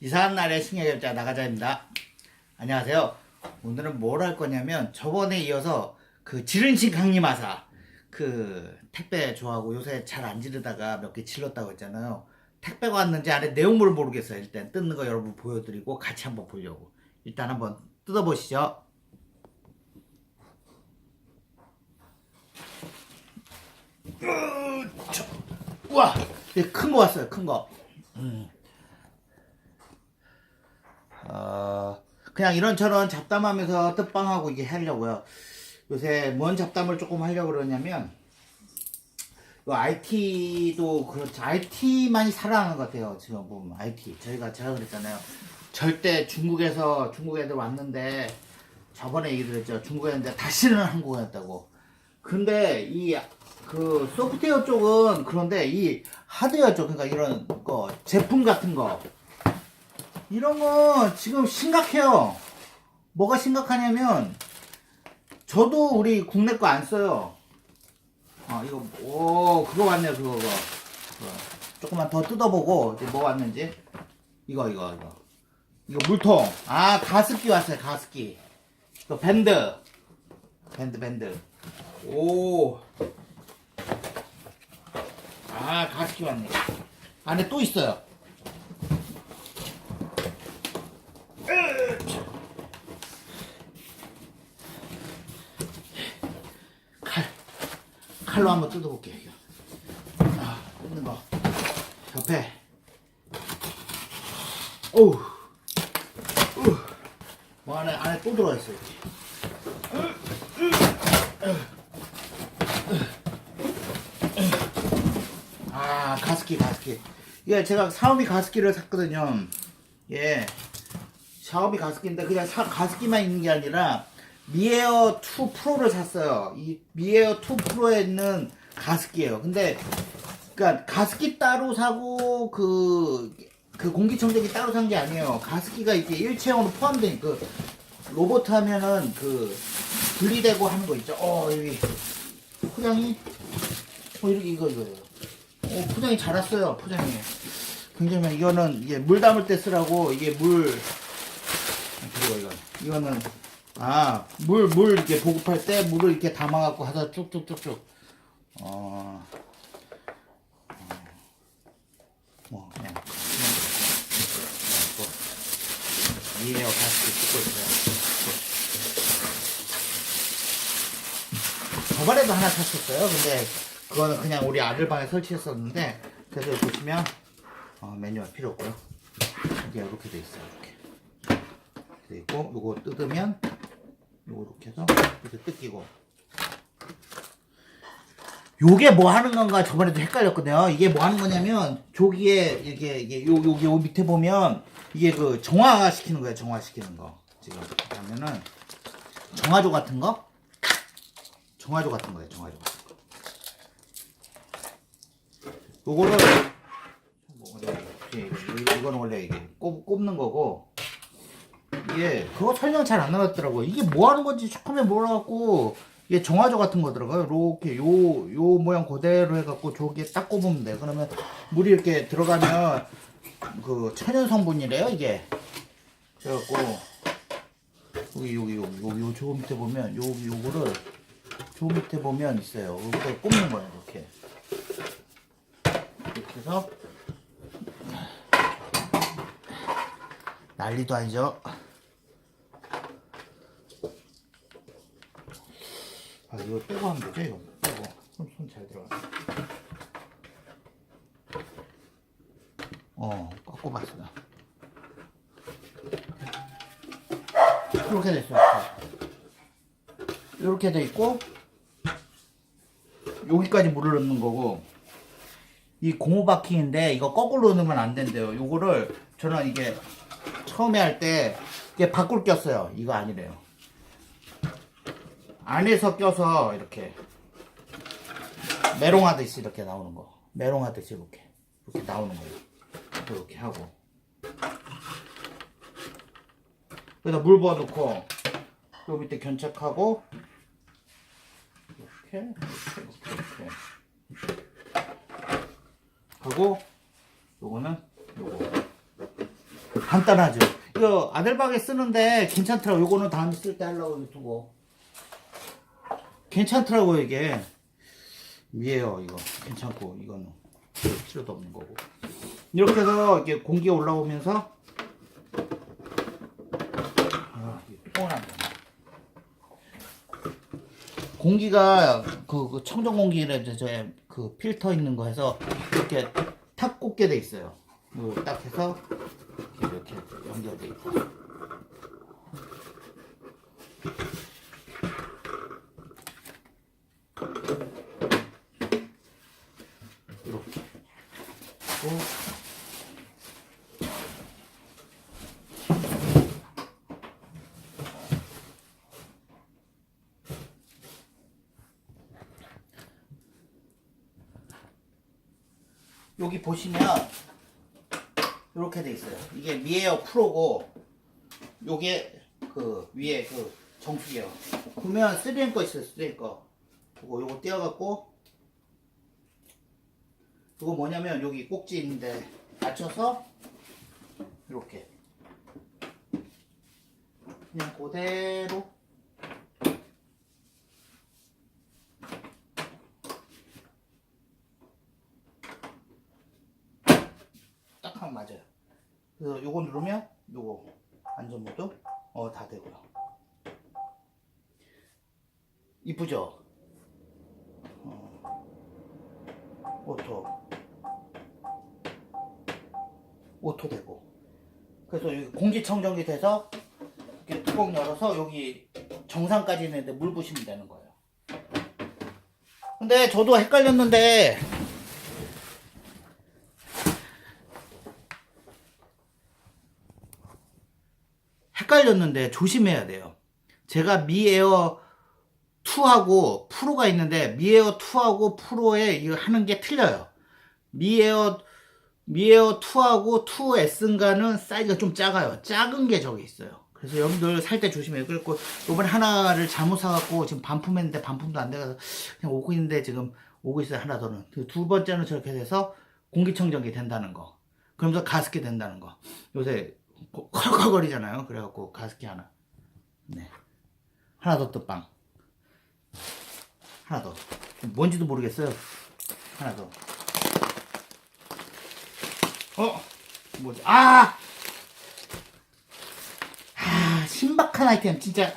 이상한 날의 신경결자 나가자입니다. 안녕하세요. 오늘은 뭘 할 거냐면 저번에 이어서 그 지른신 강림하사 그 택배 좋아하고 요새 잘 안 지르다가 몇 개 질렀다고 했잖아요. 택배가 왔는지 안에 내용물을 모르겠어요. 일단 뜯는 거 여러분 보여드리고 같이 한번 보려고. 일단 한번 뜯어보시죠. 으, 저, 우와, 큰거 왔어요. 큰 거. 음. 어, 그냥 이런저런 잡담하면서 뜻방하고 이게 하려고요. 요새 뭔 잡담을 조금 하려고 그러냐면, 요 IT도 그렇죠. IT만이 살아나는 것 같아요. 지금 보면 IT. 저희가 제가 그랬잖아요. 절대 중국에서 중국 애들 왔는데 저번에 얘기 드렸죠. 중국 애들 다시는 한국이었다고. 근데 이 그 소프트웨어 쪽은 그런데 이 하드웨어 쪽 그러니까 이런 거 제품 같은 거 이런 거 지금 심각해요. 뭐가 심각하냐면 저도 우리 국내 거 안 써요. 어 이거 오 그거 왔네요 그거 그거. 그거. 조금만 더 뜯어보고 이제 뭐 왔는지 이거 이거 이거 이거 물통 아 가습기 왔어요 가습기 이거 밴드 밴드 밴드 오. 아, 가습기 왔네. 안에 또 있어요. 칼로 한번 뜯어볼게요. 아, 뜯는 거. 옆에. 오우. 우. 뭐 안에, 안에 또 들어가 있어요. 이렇게. 아 가습기 가습기 이게 제가 샤오미 가습기를 샀거든요 예 샤오미 가습기인데 그냥 사- 가습기만 있는 게 아니라 미에어 2 프로를 샀어요. 이 미에어 2 프로에 있는 가습기예요. 근데 그니까 가습기 따로 사고 그, 그 공기청정기 따로 산 게 아니에요. 가습기가 이게 일체형으로 포함된 그 로봇 하면은 그 분리되고 하는 거 있죠. 어 여기 포장이? 어 이렇게 이거 이거예요. 오, 포장이 잘 왔어요, 포장이. 굉장히, 이거는, 이게 물 담을 때 쓰라고, 이게 물, 그리고 이거, 이거는, 아, 물, 물 이렇게 보급할 때 물을 이렇게 담아갖고 하다 쭉쭉쭉쭉. 어, 어, 뭐, 그냥, 그냥, 그냥, 이에요, 가스를 찍고 있어요. 저번에도 하나 샀었어요. 근데 그거는 그냥 우리 아들 방에 설치했었는데 그래서 여기 보시면 어, 메뉴가 필요 없고요. 이게 이렇게 돼 있어요. 이렇게 돼 있고 요거 뜯으면 요거 이렇게 해서 이렇게 뜯기고 요게 뭐 하는 건가 저번에도 헷갈렸거든요. 이게 뭐 하는 거냐면 조기에 이게 이게 요 여기 요 밑에 보면 이게 그 정화 시키는 거예요. 정화 시키는 거 지금 보면은 정화조 같은 거 정화조 같은 거예요. 정화조 같은 거. 요거를 뭐 이거는 원래 이게 꼽, 꼽는 거고 이게 그거 설명 잘 안 나왔더라고요. 이게 뭐 하는 건지 처음에 몰라갖고 이게 정화조 같은 거더라고요. 이렇게 요 요 모양 그대로 해갖고 저기에 딱 꼽으면 돼. 그러면 물이 이렇게 들어가면 그 천연 성분이래요 이게. 그래갖고 여기 여기 여기 여기 요 저 밑에 보면 여기 요거를 저 밑에 보면 있어요. 이렇게 꼽는 거예요 이렇게. 이렇게 해서 난리도 아니죠. 아 이거 빼고 하면 되죠 이거 빼고 손잘 들어가. 어 꺾고 봤어요. 이렇게 됐어요. 이렇게 돼 있고 여기까지 물을 넣는 거고 이 고무 바퀴인데 이거 거꾸로 넣으면 안 된대요. 요거를 저는 이게 처음에 할 때 이게 밖으로 꼈어요. 이거 아니래요. 안에서 껴서 이렇게 메롱하듯이 이렇게 나오는 거. 메롱하듯이 이렇게 이렇게 나오는 거예요. 이렇게 하고 그래서 물 부어놓고 요 밑에 견착하고 이렇게 이렇게 이렇게. 하고 요거는 요거 간단하죠. 이거 아들방에 쓰는데 괜찮더라고. 요거는 다음에 쓸 때 하려고 유튜브. 괜찮더라고 이게. 위에요 이거 괜찮고 이거는 필요도 없는 거고. 이렇게 해서 공기 올라오면서 아, 이게 안 돼. 공기가 그, 그 청정 공기를 이제 저그 필터 있는 거 해서 이렇게 탁 꽂게 돼 있어요. 딱 해서 이렇게 연결돼 있고. 또 여기 보시면 이렇게 돼 있어요. 이게 미에어 프로고 요게 그 위에 그 정수기요. 보면 3M 거 있어요. 3M 거. 요거 요거 띄어갖고 이거 뭐냐면 여기 꼭지 있는데 맞춰서 이렇게 그냥 그대로 딱 하면 맞아요. 그래서 요거 누르면 요거 안전모드 어다 되고요. 이쁘죠? 어. 오토 오토 되고 그래서 여기 공기청정기 돼서 이렇게 뚜껑 열어서 여기 정상까지 있는데 물 부시면 되는 거예요. 근데 저도 헷갈렸는데 헷갈렸는데 조심해야 돼요. 제가 미에어 2하고 프로가 있는데 미에어 2하고 프로에 이거 하는 게 틀려요. 미에어 미에어 2하고 2S인가는 사이즈가 좀 작아요. 작은 게 저기 있어요. 그래서 여러분들 살 때 조심해요. 그리고 이번에 하나를 잘못 사갖고 지금 반품했는데 반품도 안 돼서 그냥 오고 있는데 지금 오고 있어요. 하나 더는. 그두 번째는 저렇게 돼서 공기청정기 된다는 거. 그러면서 가습기 된다는 거. 요새 거- 컬컬거리잖아요. 그래갖고 가습기 하나. 네. 하나 더 또 빵. 하나 더. 뭔지도 모르겠어요. 하나 더. 어? 뭐지? 아! 아, 신박한 아이템, 진짜.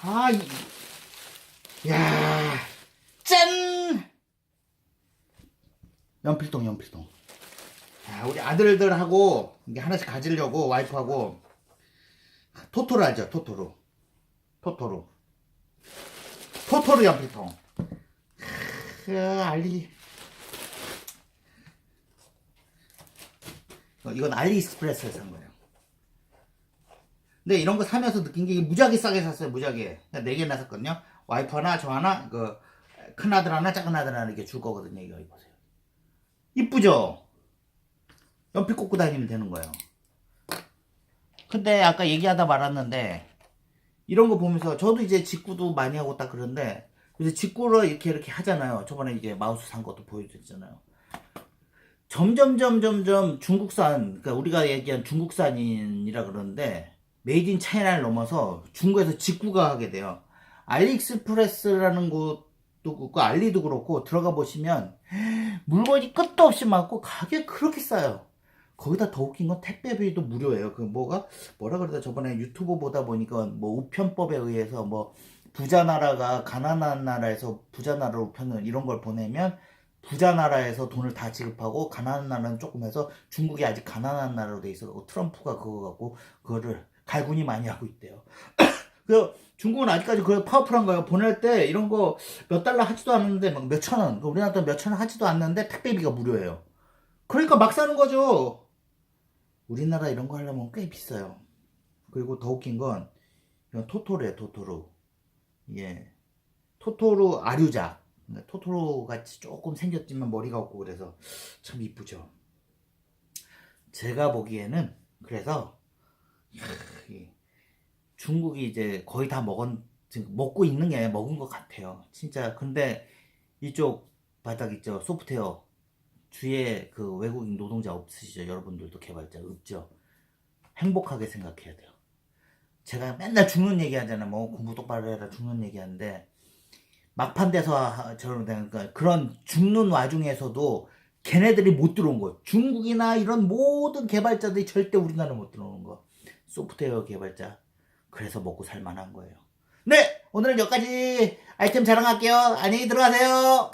아, 이, 야, 짠! 연필통, 연필통. 자, 우리 아들들하고 이게 하나씩 가지려고 와이프하고 토토로 하죠, 토토로. 토토로. 토토로 연필통. 크, 알리. 어, 이건 알리익스프레스에서 산 거예요. 근데 이런 거 사면서 느낀 게 무지하게 싸게 샀어요, 무지하게. 네 개나 샀거든요. 와이프 하나, 저 하나, 그, 큰 아들 하나, 작은 아들 하나 이렇게 줄 거거든요, 이거 보세요. 이쁘죠? 연필 꽂고 다니면 되는 거예요. 근데 아까 얘기하다 말았는데, 이런 거 보면서 저도 이제 직구도 많이 하고 딱 그런데, 이제 직구를 이렇게 이렇게 하잖아요. 저번에 이제 마우스 산 것도 보여드렸잖아요. 점점 점점 점 중국산 그러니까 우리가 얘기한 중국산인이라 그러는데 메이드 인 차이나를 넘어서 중국에서 직구가 하게 돼요. 알리익스프레스라는 곳도 그렇고 알리도 그렇고 들어가 보시면 물건이 끝도 없이 많고 가격 그렇게 싸요. 거기다 더 웃긴 건 택배비도 무료예요. 그 뭐가 뭐라 그러다 저번에 유튜브 보다 보니까 뭐 우편법에 의해서 뭐 부자 나라가 가난한 나라에서 부자 나라로 우편을 이런 걸 보내면 부자 나라에서 돈을 다 지급하고 가난한 나라는 조금 해서 중국이 아직 가난한 나라로 돼 있어 트럼프가 그거 갖고 그거를 갈군이 많이 하고 있대요. 그 중국은 아직까지 그 파워풀한 거예요. 보낼 때 이런 거 몇 달러 하지도 않는데 막 몇 천 원, 우리나라 몇천 원 하지도 않는데 택배비가 무료예요. 그러니까 막 사는 거죠. 우리나라 이런 거 하려면 꽤 비싸요. 그리고 더 웃긴 건 이건 토토로예요, 토토로. 예. 토토로 아류작. 토토로 같이 조금 생겼지만 머리가 없고 그래서 참 이쁘죠. 제가 보기에는 그래서 중국이 이제 거의 다 먹은 먹고 있는 게 먹은 것 같아요. 진짜 근데 이쪽 바닥 있죠 소프트웨어 주위에 그 외국인 노동자 없으시죠? 여러분들도 개발자 없죠? 행복하게 생각해야 돼요. 제가 맨날 죽는 얘기 하잖아요. 뭐 공부 똑바로 해라 죽는 얘기 하는데 막판 돼서 하- 저런 그러니까 그런 죽는 와중에서도 걔네들이 못 들어온 거예요. 중국이나 이런 모든 개발자들이 절대 우리나라 못 들어오는 거. 소프트웨어 개발자. 그래서 먹고 살만한 거예요. 네! 오늘은 여기까지 아이템 자랑할게요. 안녕히 들어가세요.